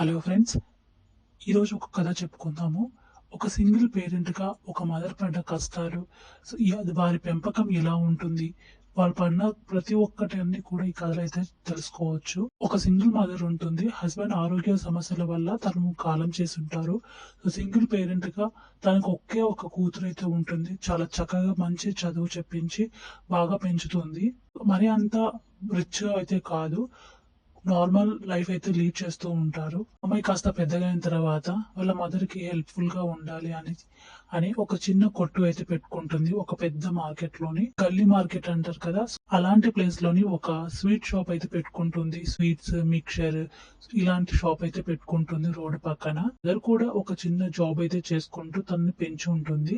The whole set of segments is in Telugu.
హలో ఫ్రెండ్స్ ఈరోజు ఒక కథ చెప్పుకుందాము. ఒక సింగిల్ పేరెంట్గా ఒక మదర్ పడ్డ కష్టాలు అది వారి పెంపకం ఎలా ఉంటుంది? వాళ్ళు పడిన ప్రతి ఒక్కటి అన్ని కూడా ఈ కథలో అయితే తెలుసుకోవచ్చు. ఒక సింగిల్ మదర్ ఉంటుంది. హస్బెండ్ ఆరోగ్య సమస్యల వల్ల తను కాలం చేసి ఉంటారు. సో సింగిల్ పేరెంట్గా తనకు ఒకే ఒక కూతురు అయితే ఉంటుంది. చాలా చక్కగా మంచి చదువు చెప్పించి బాగా పెంచుతుంది. మరి అంత రిచ్గా అయితే కాదు. నార్మల్ లైఫ్ అయితే లీడ్ చేస్తూ ఉంటారు. అమ్మాయి కాస్త పెద్దగా అయిన తర్వాత వాళ్ళ మదర్కి హెల్ప్ఫుల్గా ఉండాలి అని అని ఒక చిన్న కొట్టు అయితే పెట్టుకుంటుంది. ఒక పెద్ద మార్కెట్లోని గల్లీ మార్కెట్ అంటారు కదా. అలాంటి ప్లేస్లోని ఒక స్వీట్ షాప్ అయితే పెట్టుకుంటుంది. స్వీట్స్ మిక్చర్ ఇలాంటి షాప్ అయితే పెట్టుకుంటుంది రోడ్డు పక్కన. ఇద్దరు కూడా ఒక చిన్న జాబ్ అయితే చేసుకుంటూ తనని పెంచి ఉంటుంది.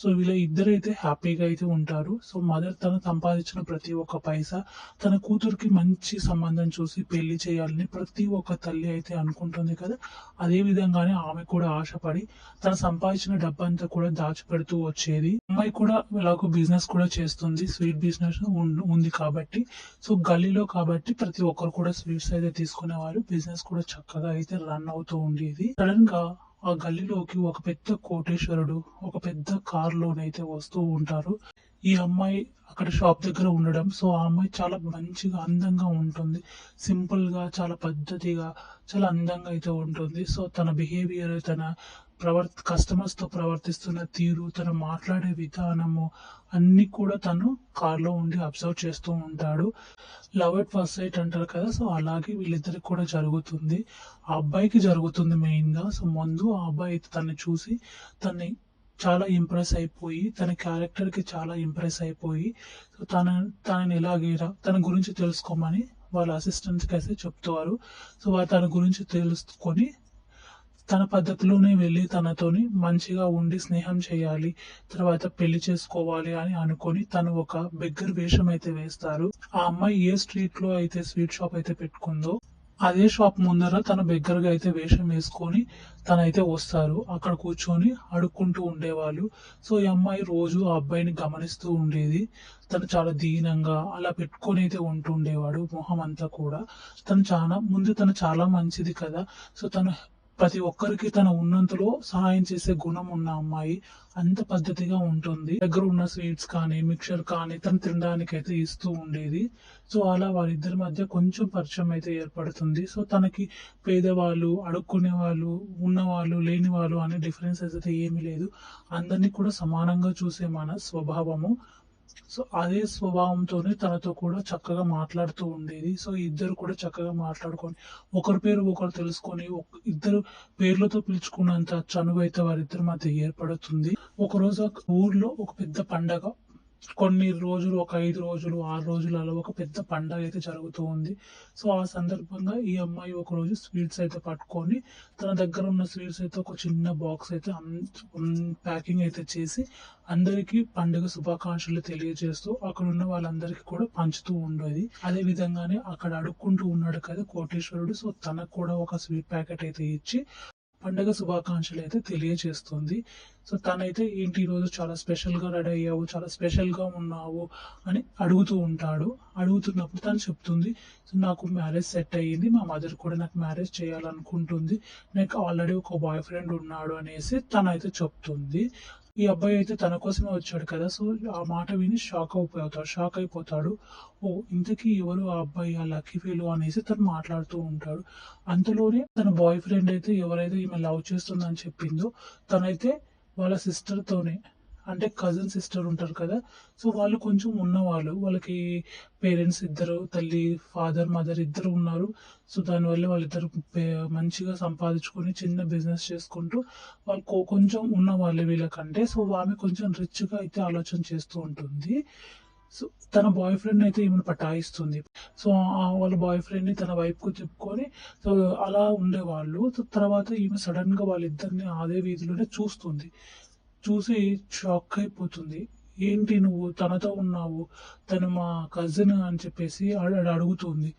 సో వీళ్ళ ఇద్దరైతే హ్యాపీగా అయితే ఉంటారు. సో మదర్ తను సంపాదించిన ప్రతి ఒక్క పైసా తన కూతురికి మంచి సంబంధం చూసి పెళ్ళి చేయాలని ప్రతి ఒక్క తల్లి అయితే అనుకుంటుంది కదా. అదే విధంగానే ఆమె కూడా ఆశపడి తన సంపాదించిన డబ్బంతా కూడా దాచిపెడుతూ వచ్చేది. అమ్మాయి కూడా ఇలాగ బిజినెస్ కూడా చేస్తుంది. స్వీట్ బిజినెస్ ఉంది కాబట్టి. సో గల్లీలో కాబట్టి ప్రతి ఒక్కరు కూడా స్వీట్స్ అయితే తీసుకునేవారు. బిజినెస్ కూడా చక్కగా అయితే రన్ అవుతూ ఉండేది. సడన్గా ఆ గల్లీలోకి ఒక పెద్ద కోటేశ్వరుడు ఒక పెద్ద కార్ లోనైతే వస్తూ ఉంటారు. ఈ అమ్మాయి అక్కడ షాప్ దగ్గర ఉండడం. సో ఆ అమ్మాయి చాలా మంచిగా అందంగా ఉంటుంది. సింపుల్గా చాలా పద్ధతిగా చాలా అందంగా అయితే ఉంటుంది. సో తన బిహేవియర్ తన ప్రవర్త కస్టమర్స్తో ప్రవర్తిస్తున్న తీరు తను మాట్లాడే విధానము అన్ని కూడా తను కార్లో ఉండి అబ్జర్వ్ చేస్తూ ఉంటాడు. లవ్ ఎట్ ఫస్ట్ సైట్ అంటారు కదా సో అలాగే వీళ్ళిద్దరికి కూడా జరుగుతుంది. ఆ అబ్బాయికి జరుగుతుంది మెయిన్గా సో ముందు ఆ అబ్బాయి అయితే తన్ని చూసి తన్ని చాలా ఇంప్రెస్ అయిపోయి తన క్యారెక్టర్కి చాలా ఇంప్రెస్ అయిపోయి సో తన తనని ఎలాగేరా తన గురించి తెలుసుకోమని వాళ్ళ అసిస్టెంట్స్కి అయితే చెప్తారు. సో వారు తన గురించి తెలుసుకొని తన పద్ధతిలోనే వెళ్ళి తనతోని మంచిగా ఉండి స్నేహం చేయాలి తర్వాత పెళ్ళి చేసుకోవాలి అని అనుకొని తను ఒక బెగ్గర్ వేషం అయితే వేస్తారు. ఆ అమ్మాయి ఏ స్ట్రీట్లో అయితే స్వీట్ షాప్ అయితే పెట్టుకుందో అదే షాప్ ముందర తన బెగ్గరగా అయితే వేషం వేసుకొని తనైతే వస్తారు. అక్కడ కూర్చొని అడుక్కుంటూ ఉండేవాళ్ళు. సో ఈ అమ్మాయి రోజు ఆ అబ్బాయిని గమనిస్తూ ఉండేది. తను చాలా దీనంగా అలా పెట్టుకొని అయితే ఉంటుండేవాడు మొహం అంతా కూడా. తను చాలా ముందు తను చాలా మంచిది కదా. సో తను ప్రతి ఒక్కరికి తన ఉన్నంతలో సహాయం చేసే గుణం ఉన్న అమ్మాయి అంత పద్ధతిగా ఉంటుంది. దగ్గర ఉన్న స్వీట్స్ కానీ మిక్చర్ కానీ తను తినడానికి అయితే ఇస్తూ ఉండేది. సో అలా వారిద్దరి మధ్య కొంచెం పరిచయం అయితే ఏర్పడుతుంది. సో తనకి పేదవాళ్ళు అడుక్కునే వాళ్ళు ఉన్నవాళ్ళు లేని వాళ్ళు అనే డిఫరెన్సెస్ అయితే ఏమీ లేదు. అందరినీ కూడా సమానంగా చూసే మన స్వభావము. సో అదే స్వభావంతోనే తనతో కూడా చక్కగా మాట్లాడుతూ ఉండేది. సో ఇద్దరు కూడా చక్కగా మాట్లాడుకొని ఒకరి పేరు ఒకరు తెలుసుకొని ఇద్దరు పేర్లతో పిలుచుకున్నంత చనువు అయితే వారిద్దరి మధ్య ఏర్పడుతుంది. ఒక రోజు ఊర్లో ఒక పెద్ద పండగ కొన్ని రోజులు ఒక ఐదు రోజులు ఆరు రోజులు ఒక పెద్ద పండగ అయితే జరుగుతూ ఉంది. సో ఆ సందర్భంగా ఈ అమ్మాయి ఒక రోజు స్వీట్స్ అయితే పట్టుకొని తన దగ్గర ఉన్న స్వీట్స్ అయితే ఒక చిన్న బాక్స్ అయితే ప్యాకింగ్ అయితే చేసి అందరికీ పండుగ శుభాకాంక్షలు తెలియజేస్తూ అక్కడ ఉన్న వాళ్ళందరికీ కూడా పంచుతూ ఉండేది. అదే విధంగానే అక్కడ అడుక్కుంటూ ఉన్నాడు కదా కోటేశ్వరుడు. సో తనకు కూడా ఒక స్వీట్ ప్యాకెట్ అయితే ఇచ్చి పండగ శుభాకాంక్షలు అయితే తెలియజేస్తుంది. సో తనైతే ఏంటి ఈరోజు రోజు చాలా స్పెషల్గా రెడీ అయ్యావు చాలా స్పెషల్గా ఉన్నావు అని అడుగుతూ ఉంటాడు. అడుగుతున్నప్పుడు తను చెప్తుంది సో నాకు మ్యారేజ్ సెట్ అయ్యింది మా మదర్ కూడా నాకు మ్యారేజ్ చేయాలనుకుంటుంది నాకు ఆల్రెడీ ఒక బాయ్ ఫ్రెండ్ ఉన్నాడు అనేసి తనైతే చెప్తుంది. ఈ అబ్బాయి అయితే తన కోసమే వచ్చాడు కదా సో ఆ మాట విని షాక్ అయిపోతాడు షాక్ అయిపోతాడు. ఓ ఇంతకీ ఎవరు ఆ అబ్బాయి ఆ లక్కీ ఫీలు అనేసి తను మాట్లాడుతూ ఉంటాడు. అంతలోనే తన బాయ్ ఫ్రెండ్ అయితే ఎవరైతే ఈమె లవ్ చేస్తుందని చెప్పిందో తనైతే వాళ్ళ సిస్టర్తోనే అంటే కజిన్ సిస్టర్ ఉంటారు కదా. సో వాళ్ళు కొంచెం ఉన్నవాళ్ళు. వాళ్ళకి పేరెంట్స్ ఇద్దరు తల్లి ఫాదర్ మదర్ ఇద్దరు ఉన్నారు. సో దానివల్ల వాళ్ళిద్దరు పే- మంచిగా సంపాదించుకొని చిన్న బిజినెస్ చేసుకుంటూ వాళ్ళు కొంచెం ఉన్న వాళ్ళే వీళ్ళకంటే. సో ఆమె కొంచెం రిచ్గా అయితే ఆలోచన చేస్తూ ఉంటుంది. సో తన బాయ్ ఫ్రెండ్ అయితే ఈమెను పటాయిస్తుంది. సో వాళ్ళ బాయ్ ఫ్రెండ్ని తన వైపుకు తిప్పుకొని చెప్పుకొని సో అలా ఉండేవాళ్ళు. సో తర్వాత ఈమె సడన్గా వాళ్ళిద్దరిని అదే వీధిలోనే చూస్తుంది. చూసి షాక్ అయిపోతుంది. ఏంటి నువ్వు? తనతో ఉన్నావు. తను మా కజిన్ అని చెప్పేసి అడుగుతుంది.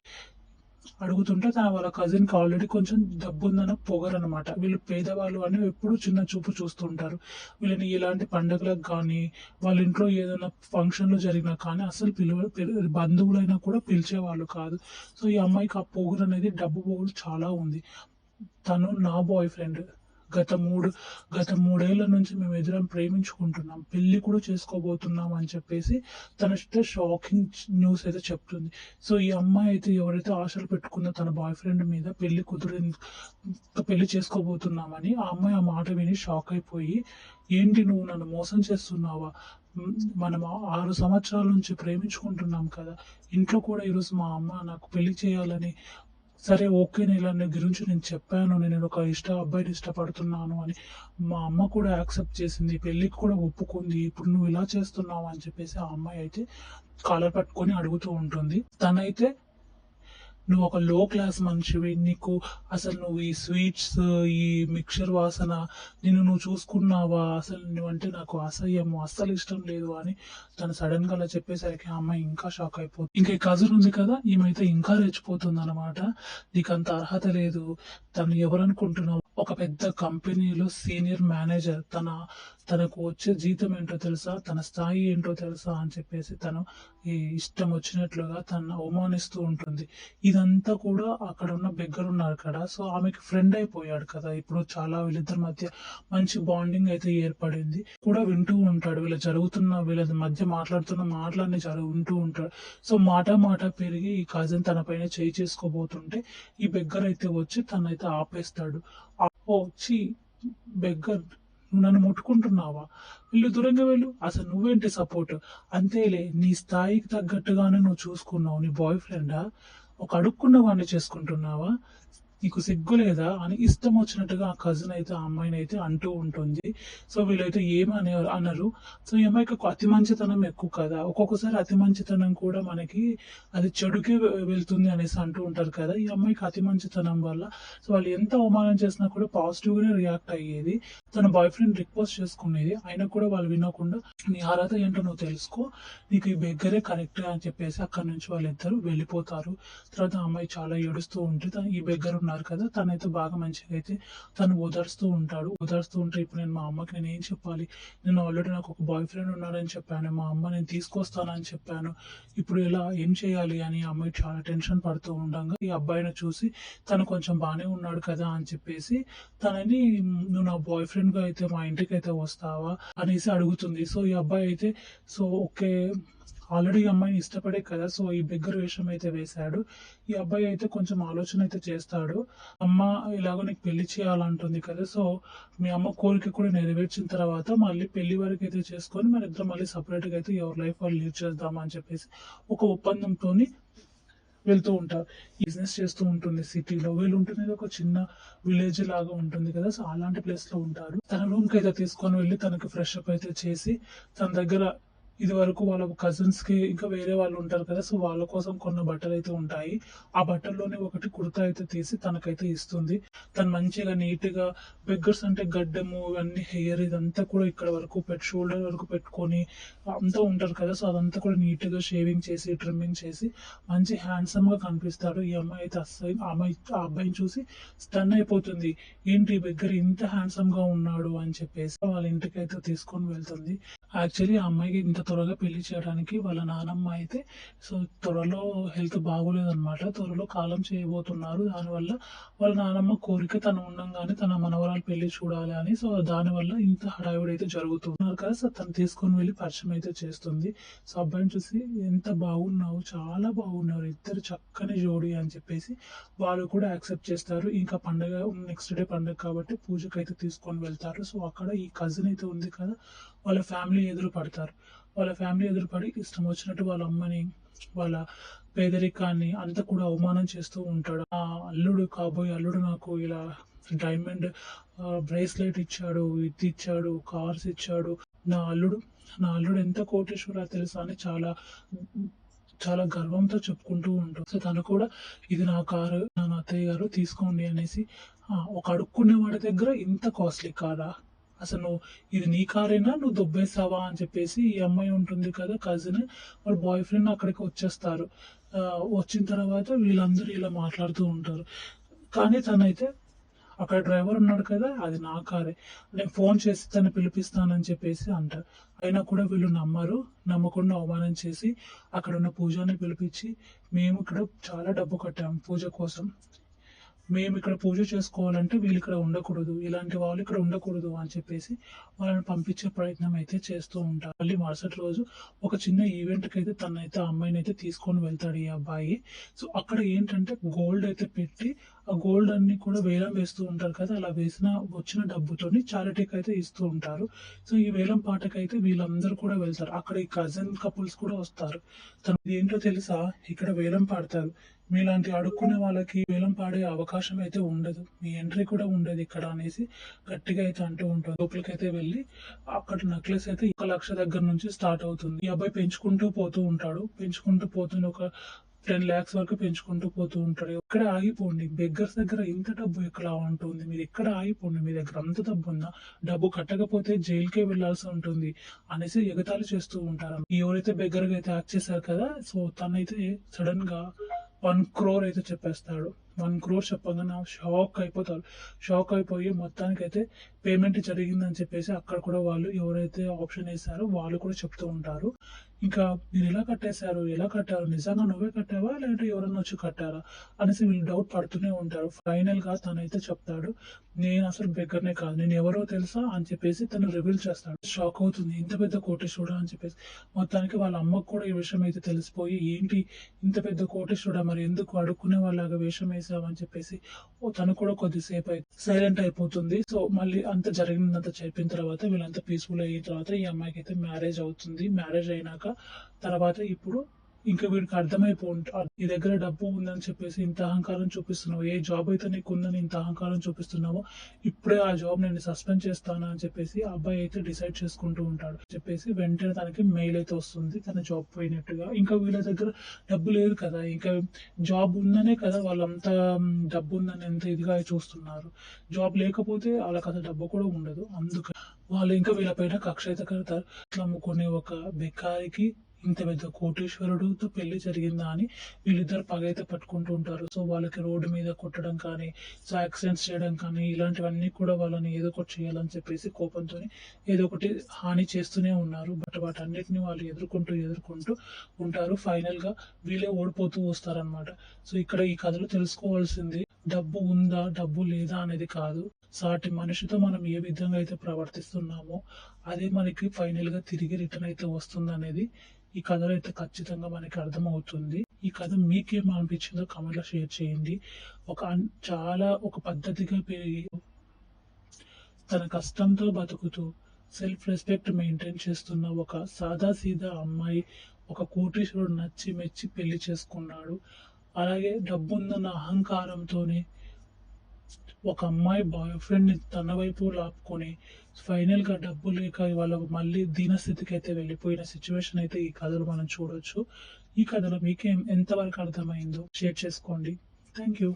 అడుగుతుంటే తన వాళ్ళ కజిన్కి ఆల్రెడీ కొంచెం డబ్బు ఉందన్న పొగరనమాట వీళ్ళు పేదవాళ్ళు అని ఎప్పుడు చిన్న చూపు చూస్తుంటారు. వీళ్ళని ఎలాంటి పండుగలకు కానీ వాళ్ళ ఇంట్లో ఏదైనా ఫంక్షన్లు జరిగినా కానీ అసలు పిలువ బంధువులైనా కూడా పిలిచేవాళ్ళు కాదు. సో ఈ అమ్మాయికి ఆ పొగరు అనేది డబ్బు పొగరు చాలా ఉంది. తను నా బాయ్ ఫ్రెండ్ గత మూడు గత మూడేళ్ళ నుంచి మేము ఎదురం ప్రేమించుకుంటున్నాం. పెళ్ళి కూడా చేసుకోబోతున్నాం అని చెప్పేసి తన షాకింగ్ న్యూస్ అయితే చెప్తుంది. సో ఈ అమ్మాయి అయితే ఎవరైతే ఆశలు పెట్టుకుందో తన బాయ్ ఫ్రెండ్ మీద పెళ్ళి కుదిరి పెళ్ళి చేసుకోబోతున్నామని ఆ అమ్మాయి ఆ మాట విని షాక్ అయిపోయి ఏంటి నువ్వు నన్ను మోసం చేస్తున్నావా? మనం ఆరు సంవత్సరాల నుంచి ప్రేమించుకుంటున్నాం కదా. ఇంట్లో కూడా ఈరోజు మా అమ్మ నాకు పెళ్ళి చేయాలని సరే ఓకే నేను ఇలా నీ గురించి నేను చెప్పాను. నేను ఒక ఇష్ట అబ్బాయిని ఇష్టపడుతున్నాను అని మా అమ్మ కూడా యాక్సెప్ట్ చేసింది. పెళ్ళికి కూడా ఒప్పుకుంది. ఇప్పుడు నువ్వు ఇలా చేస్తున్నావు అని చెప్పేసి ఆ అమ్మాయి అయితే కాలర్ పట్టుకొని అడుగుతూ ఉంటుంది. తనైతే నువ్వు ఒక లో క్లాస్ మనిషివి నీకు అసలు నువ్వు ఈ స్వీట్స్ ఈ మిక్చర్ వాసన నిన్ను నువ్వు చూసుకున్నావా? అసలు నువ్వంటే నాకు అసహ్యము అస్సలు ఇష్టం లేదు అని తను సడన్గా అలా చెప్పేసరికి ఆ అమ్మాయి ఇంకా షాక్ అయిపోతుంది ఇంకా కజన్ ఉంది కదా ఈమెయితే ఇంకా రెచ్చిపోతుంది అనమాట నీకు అంత అర్హత లేదు తను ఎవరనుకుంటున్నావు? ఒక పెద్ద కంపెనీలో సీనియర్ మేనేజర్ తన తనకు వచ్చే జీతం ఏంటో తెలుసా? తన స్థాయి ఏంటో తెలుసా? అని చెప్పేసి తను ఈ ఇష్టం వచ్చినట్లుగా తను అవమానిస్తూ ఉంటుంది. ఇదంతా కూడా అక్కడ ఉన్న బెగ్గర్ ఉన్నారు కదా. సో ఆమెకి ఫ్రెండ్ అయిపోయాడు కదా. ఇప్పుడు చాలా వీళ్ళిద్దరి మధ్య మంచి బాండింగ్ అయితే ఏర్పడింది. కూడా వింటూ ఉంటాడు. వీళ్ళ జరుగుతున్న వీళ్ళ మధ్య మాట్లాడుతున్న మాటలన్నీ జరుగు వింటూ ఉంటాడు. సో మాట మాట పెరిగి ఈ కజిన్ తన పైన చేయి చేసుకోబోతుంటే ఈ బెగ్గర్ అయితే వచ్చి తనైతే ఆపేస్తాడు. ఆ- ఓ చీ బెగ్గర్ నువ్వు నన్ను ముట్టుకుంటున్నావా? వెళ్ళు దూరంగా వెళ్ళు. అసలు నువ్వేంటి సపోర్ట్ అంతేలే నీ స్థాయికి తగ్గట్టుగానే నువ్వు చూసుకున్నావు. నీ బాయ్ ఫ్రెండా ఒక అడుక్కున్న వాడిని చేసుకుంటున్నావా? నీకు సిగ్గు లేదా అని ఇష్టం వచ్చినట్టుగా ఆ కజిన్ అయితే ఆ అమ్మాయిని అయితే అంటూ ఉంటుంది. సో వీళ్ళైతే ఏమని అనరు. సో ఈ అమ్మాయికి అతి మంచితనం ఎక్కువ కదా. ఒక్కొక్కసారి అతి మంచితనం కూడా మనకి అది చెడుకే వెళ్తుంది అనేసి అంటూ ఉంటారు కదా. ఈ అమ్మాయికి అతి మంచితనం వల్ల సో వాళ్ళు ఎంత అవమానం చేసినా కూడా పాజిటివ్గానే రియాక్ట్ అయ్యేది. తన బాయ్ ఫ్రెండ్ రిక్వెస్ట్ చేసుకునేది. అయినా కూడా వాళ్ళు వినకుండా నీ అర్హత ఏంటో నువ్వు తెలుసుకో. నీకు ఈ బెగ్గరే కరెక్ట్ అని చెప్పేసి అక్కడి నుంచి వాళ్ళిద్దరు వెళ్ళిపోతారు. తర్వాత అమ్మాయి చాలా ఏడుస్తూ ఉంటే తను ఈ బెగ్గర ఉన్నారు కదా తనైతే బాగా మంచిగా అయితే తను ఓదార్స్తూ ఉంటాడు. ఓదార్స్తూ ఉంటే ఇప్పుడు నేను మా అమ్మకి నేను ఏం చెప్పాలి? నేను ఆల్రెడీ నాకు ఒక బాయ్ ఫ్రెండ్ ఉన్నాడని చెప్పాను మా అమ్మ నేను తీసుకొస్తానని చెప్పాను. ఇప్పుడు ఇలా ఏం చేయాలి అని ఆ అమ్మాయి చాలా టెన్షన్ పడుతూ ఉండగా ఈ అబ్బాయిని చూసి తను కొంచెం బాగానే ఉన్నాడు కదా అని చెప్పేసి తనని నువ్వు నా బాయ్ ఫ్రెండ్గా అయితే మా ఇంటికి అయితే వస్తావా? అనేసి అడుగుతుంది. సో ఈ అబ్బాయి అయితే సో ఓకే ఆల్రెడీ ఈ అమ్మాయిని ఇష్టపడే కదా సో ఈ బిగ్గర వేషం అయితే వేశాడు. ఈ అబ్బాయి అయితే కొంచెం ఆలోచన అయితే చేస్తాడు. అమ్మ ఇలాగో నీకు పెళ్ళి చేయాలంటుంది కదా సో మీ అమ్మ కోరిక కూడా నెరవేర్చిన తర్వాత మళ్ళీ పెళ్ళి వరకు అయితే చేసుకొని మన ఇద్దరు మళ్ళీ separate గా అయితే ఎవరి లైఫ్ వాళ్ళు లీడ్ చేద్దాం అని చెప్పేసి ఒక ఒప్పందంతోని వెళ్తూ ఉంటారు. బిజినెస్ చేస్తూ ఉంటుంది సిటీలో వీళ్ళు ఉంటుంది ఒక చిన్న విలేజ్ లాగా ఉంటుంది కదా సో అలాంటి ప్లేస్లో ఉంటారు. తన రూమ్కి అయితే తీసుకొని వెళ్ళి తనకి ఫ్రెష్ అప్ అయితే చేసి తన దగ్గర ఇది వరకు వాళ్ళ కజిన్స్కి ఇంకా వేరే వాళ్ళు ఉంటారు కదా సో వాళ్ళ కోసం కొన్న బట్టలు అయితే ఉంటాయి. ఆ బట్టల్లోనే ఒకటి కుర్తా అయితే తీసి తనకైతే ఇస్తుంది. తను మంచిగా నీట్గా బెగ్గర్స్ అంటే గడ్డము ఇవన్నీ హెయిర్ ఇదంతా కూడా ఇక్కడ వరకు పెట్ షోల్డర్ వరకు పెట్టుకొని అంతా ఉంటారు కదా సో అదంతా కూడా నీట్గా షేవింగ్ చేసి ట్రిమ్మింగ్ చేసి మంచి హ్యాండ్సమ్గా కనిపిస్తాడు. ఈ అమ్మాయి అయితే అస్సలు ఆ అమ్మాయి ఆ అబ్బాయిని చూసి స్టన్ అయిపోతుంది. ఏంటి దగ్గర ఇంత హ్యాండ్సమ్గా ఉన్నాడు అని చెప్పేసి వాళ్ళ ఇంటికి అయితే తీసుకొని వెళ్తుంది. యాక్చువల్లీ ఆ అమ్మాయికి ఇంత త్వరగా పెళ్ళి చేయడానికి వాళ్ళ నానమ్మ అయితే సో త్వరలో హెల్త్ బాగోలేదన్నమాట. త్వరలో కాలం చేయబోతున్నారు. దానివల్ల వాళ్ళ నానమ్మ కోరిక తను ఉండంగానే తన మనవరాలు పెళ్ళి చూడాలి అని సో దానివల్ల ఇంత హడావిడి అయితే జరుగుతున్నారు కదా సో తను తీసుకొని వెళ్ళి పరిచయం అయితే చేస్తుంది. సో అబ్బాయిని చూసి ఎంత బాగున్నావు చాలా బాగున్నారు ఇద్దరు చక్కని జోడి అని చెప్పేసి వాళ్ళు కూడా యాక్సెప్ట్ చేస్తారు. ఇంకా పండగ నెక్స్ట్ డే పండగ కాబట్టి పూజకైతే తీసుకొని వెళ్తారు. సో అక్కడ ఈ కజిన్ అయితే ఉంది కదా వాళ్ళ ఫ్యామిలీ ఎదురు పడతారు. వాళ్ళ ఫ్యామిలీ ఎదురు పడి ఇష్టం వచ్చినట్టు వాళ్ళ అమ్మని వాళ్ళ పేదరికాన్ని అంతా కూడా అవమానం చేస్తూ ఉంటాడు. ఆ అల్లుడు కాబోయే అల్లుడు నాకు ఇలా డైమండ్ బ్రేస్లెట్ ఇచ్చాడు ఇది ఇచ్చాడు కార్స్ ఇచ్చాడు. నా అల్లుడు నా అల్లుడు ఎంత కోటేశ్వర తెలుసా అని చాలా చాలా గర్వంతో చెప్పుకుంటూ ఉంటాడు. సో తను కూడా ఇది నా కారు నా అత్తయ్య గారు తీసుకోండి అనేసి ఒక అడుక్కునే వాడి దగ్గర ఇంత కాస్ట్లీ కారా అసలు నువ్వు ఇది నీ కారేనా? నువ్వు దొబ్బేసావా అని చెప్పేసి ఈ అమ్మాయి ఉంటుంది కదా కజిన్ వాళ్ళ బాయ్ ఫ్రెండ్ అక్కడికి వచ్చేస్తారు. వచ్చిన తర్వాత వీళ్ళందరూ ఇలా మాట్లాడుతూ ఉంటారు. కానీ తనైతే అక్కడ డ్రైవర్ ఉన్నాడు కదా అది నా కారే. నేను ఫోన్ చేసి తను పిలిపిస్తానని చెప్పేసి అంటారు అయినా కూడా వీళ్ళు నమ్మరు నమ్మకుండా అవమానం చేసి అక్కడ ఉన్న పూజాని పిలిపించి మేము ఇక్కడ చాలా డబ్బు కట్టాము పూజ కోసం. మేము ఇక్కడ పూజ చేసుకోవాలంటే వీళ్ళు ఇక్కడ ఉండకూడదు ఇలాంటి వాళ్ళు ఇక్కడ ఉండకూడదు అని చెప్పేసి వాళ్ళని పంపించే ప్రయత్నం అయితే చేస్తూ ఉంటారు. మళ్ళీ మరుసటి రోజు ఒక చిన్న ఈవెంట్కి అయితే తనైతే అమ్మాయిని అయితే తీసుకొని వెళ్తాడు ఈ అబ్బాయి. సో అక్కడ ఏంటంటే గోల్డ్ అయితే పెట్టి ఆ గోల్డ్ అన్ని కూడా వేలం వేస్తూ ఉంటారు కదా అలా వేసిన వచ్చిన డబ్బుతోని చారిటీకి అయితే ఇస్తూ ఉంటారు. సో ఈ వేలం పాటకైతే వీళ్ళందరూ కూడా వెళ్తారు. అక్కడ ఈ కజిన్ కపుల్స్ కూడా వస్తారు. తను ఏంటో తెలుసా? ఇక్కడ వేలం పాడతారు. మీలాంటి అడుక్కునే వాళ్ళకి వేలం పాడే అవకాశం అయితే ఉండదు. మీ ఎంట్రీ కూడా ఉండదు ఇక్కడ అనేసి గట్టిగా అయితే అంటూ ఉంటుంది లోపలికైతే వెళ్ళి అక్కడ నెక్లెస్ అయితే ఒక లక్ష దగ్గర నుంచి స్టార్ట్ అవుతుంది. ఈ అబ్బాయి పెంచుకుంటూ పోతూ ఉంటాడు. పెంచుకుంటూ పోతున్న ఒక టెన్ ల్యాక్స్ వరకు పెంచుకుంటూ పోతూ ఉంటాడు. ఇక్కడ ఆగిపోండి. బెగ్గర్స్ దగ్గర ఇంత డబ్బు ఎక్కడ ఉంటుంది? మీరు ఎక్కడ ఆగిపోండి? మీ దగ్గర అంత డబ్బు ఉందా డబ్బు కట్టకపోతే జైలుకే వెళ్ళాల్సి ఉంటుంది అనేసి ఎగతాళి చేస్తూ ఉంటారు. ఎవరైతే బెగ్గర్గా అయితే యాక్ట్ చేశారు కదా సో తనైతే సడన్గా వన్ క్రోర్ అయితే చెప్పేస్తాడు. వన్ క్రోర్ చెప్పగానే షాక్ అయిపోతారు. షాక్ అయిపోయి మొత్తానికైతే పేమెంట్ జరిగిందని చెప్పేసి అక్కడ కూడా వాళ్ళు ఎవరైతే ఆప్షన్ వేసారో వాళ్ళు కూడా చెప్తూ ఉంటారు. ఇంకా మీరు ఎలా కట్టేశారు? ఎలా కట్టారు? నిజంగా నువ్వే కట్టావా? లేదంటే ఎవరన్నా వచ్చి కట్టారా? అనేసి వీళ్ళు డౌట్ పడుతూనే ఉంటారు. ఫైనల్గా తనైతే చెప్తాడు నేను అసలు బెగ్గర్నే కాదు. నేను ఎవరో తెలుసా? అని చెప్పేసి తను రివీల్ చేస్తాడు. షాక్ అవుతుంది. ఇంత పెద్ద కోటేశ్వరుడు? అని చెప్పేసి. మొత్తానికి వాళ్ళ అమ్మకు కూడా ఈ విషయం అయితే తెలిసిపోయి ఏంటి ఇంత పెద్ద కోటేశ్వరుడు? మరి ఎందుకు అడుక్కునే వాళ్ళగా వేషం వేసావు? అని చెప్పేసి. ఓ తను కూడా కొద్దిసేపు అయితే సైలెంట్ అయిపోతుంది. సో మళ్ళీ అంత జరిగినంత చెప్పిన తర్వాత వీళ్ళంతా పీస్ఫుల్ అయిన తర్వాత ఈ అమ్మాయికి అయితే మ్యారేజ్ అవుతుంది. మ్యారేజ్ అయినాక తర్వాత ఇప్పుడు ఇంకా వీడికి అర్థమైపో ఉంటా- నీ దగ్గర డబ్బు ఉందని చెప్పేసి ఇంత అహంకారం చూపిస్తున్నావు. ఏ జాబ్ అయితే నీకు ఉందని ఇంత అహంకారం చూపిస్తున్నావో ఇప్పుడే ఆ జాబ్ నేను సస్పెండ్ చేస్తాను అని చెప్పేసి ఆ అబ్బాయి అయితే డిసైడ్ చేసుకుంటూ ఉంటాడు. చెప్పేసి వెంటనే తనకి మెయిల్ అయితే వస్తుంది. తన జాబ్ పోయినట్టుగా. ఇంకా వీళ్ళ దగ్గర డబ్బు లేదు కదా. ఇంకా జాబ్ ఉందనే కదా వాళ్ళంతా డబ్బు ఉందని ఎంత ఇదిగా చూస్తున్నారు. జాబ్ లేకపోతే వాళ్ళకి అంత డబ్బు కూడా ఉండదు. అందుకని వాళ్ళు ఇంకా వీళ్ళపైన కక్ష అయితే కడతారు. ఇట్లా అమ్ముకునే ఒక బెకారికి ఇంత పెద్ద కోటేశ్వరుడుతో పెళ్ళి జరిగిందా అని వీళ్ళిద్దరు పగ అయితే పట్టుకుంటూ ఉంటారు. సో వాళ్ళకి రోడ్డు మీద కొట్టడం కానీ సో యాక్సిడెంట్స్ చేయడం కానీ ఇలాంటివన్నీ కూడా వాళ్ళని ఏదో ఒకటి చేయాలని చెప్పేసి కోపంతో ఏదో ఒకటి హాని చేస్తూనే ఉన్నారు. బట్ వాటన్నిటిని వాళ్ళు ఎదుర్కొంటూ ఎదుర్కొంటూ ఉంటారు. ఫైనల్గా వీళ్ళే ఓడిపోతూ వస్తారనమాట సో ఇక్కడ ఈ కథలో తెలుసుకోవాల్సింది డబ్బు ఉందా డబ్బు లేదా అనేది కాదు. సాటి మనిషితో మనం ఏ విధంగా అయితే ప్రవర్తిస్తున్నామో అదే మనకి ఫైనల్గా తిరిగి రిటర్న్ అయితే వస్తుంది అనేది ఈ కథలో అయితే ఖచ్చితంగా మనకి అర్థమవుతుంది. ఈ కథ మీకేం అనిపించిందో comment లో షేర్ చేయండి. ఒక చాలా ఒక పద్ధతిగా పెరిగి తన కష్టంతో బతుకుతూ సెల్ఫ్ రెస్పెక్ట్ మెయింటైన్ చేస్తున్న ఒక సాదా సీదా అమ్మాయి ఒక కోటీశ్వరుడు నచ్చి మెచ్చి పెళ్ళి చేసుకున్నాడు. అలాగే డబ్బుందన్న అహంకారంతోనే ఒక అమ్మాయి బాయ్ ఫ్రెండ్ని తన వైపు లాపుకొని ఫైనల్గా డబ్బు లేక వాళ్ళ మళ్ళీ దీనస్థితికి అయితే వెళ్ళిపోయిన సిచ్యువేషన్ అయితే ఈ కథలో మనం చూడొచ్చు. ఈ కథలో మీకేం ఎంతవరకు అర్థమైందో షేర్ చేసుకోండి. Thank you